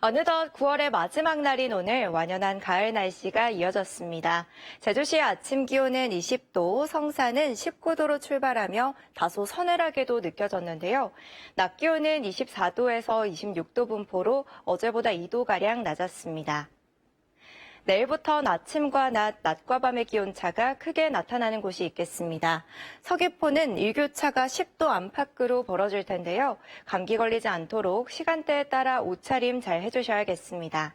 어느덧 9월의 마지막 날인 오늘 완연한 가을 날씨가 이어졌습니다. 제주시의 아침 기온은 20도, 성산은 19도로 출발하며 다소 서늘하게도 느껴졌는데요. 낮 기온은 24도에서 26도 분포로 어제보다 2도가량 낮았습니다. 내일부터는 아침과 낮, 낮과 밤의 기온차가 크게 나타나는 곳이 있겠습니다. 서귀포는 일교차가 10도 안팎으로 벌어질 텐데요. 감기 걸리지 않도록 시간대에 따라 옷차림 잘 해주셔야겠습니다.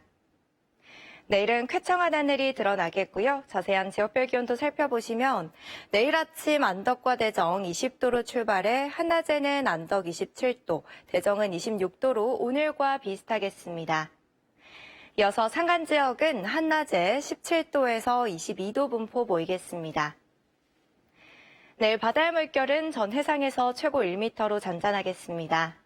내일은 쾌청한 하늘이 드러나겠고요. 자세한 지역별 기온도 살펴보시면 내일 아침 안덕과 대정 20도로 출발해 한낮에는 안덕 27도, 대정은 26도로 오늘과 비슷하겠습니다. 이어서 산간 지역은 한낮에 17도에서 22도 분포 보이겠습니다. 내일 바다의 물결은 전 해상에서 최고 1m로 잔잔하겠습니다.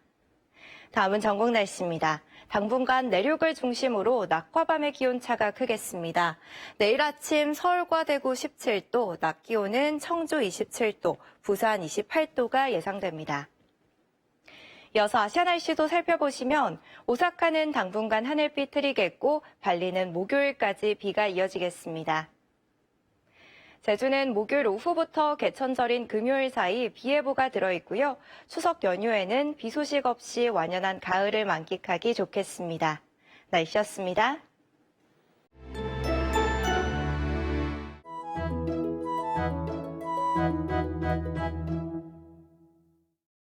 다음은 전국 날씨입니다. 당분간 내륙을 중심으로 낮과 밤의 기온차가 크겠습니다. 내일 아침 서울과 대구 17도, 낮 기온은 청주 27도, 부산 28도가 예상됩니다. 이어서 아시아 날씨도 살펴보시면 오사카는 당분간 하늘빛 흐리겠고 발리는 목요일까지 비가 이어지겠습니다. 제주는 목요일 오후부터 개천절인 금요일 사이 비 예보가 들어 있고요. 추석 연휴에는 비 소식 없이 완연한 가을을 만끽하기 좋겠습니다. 날씨였습니다.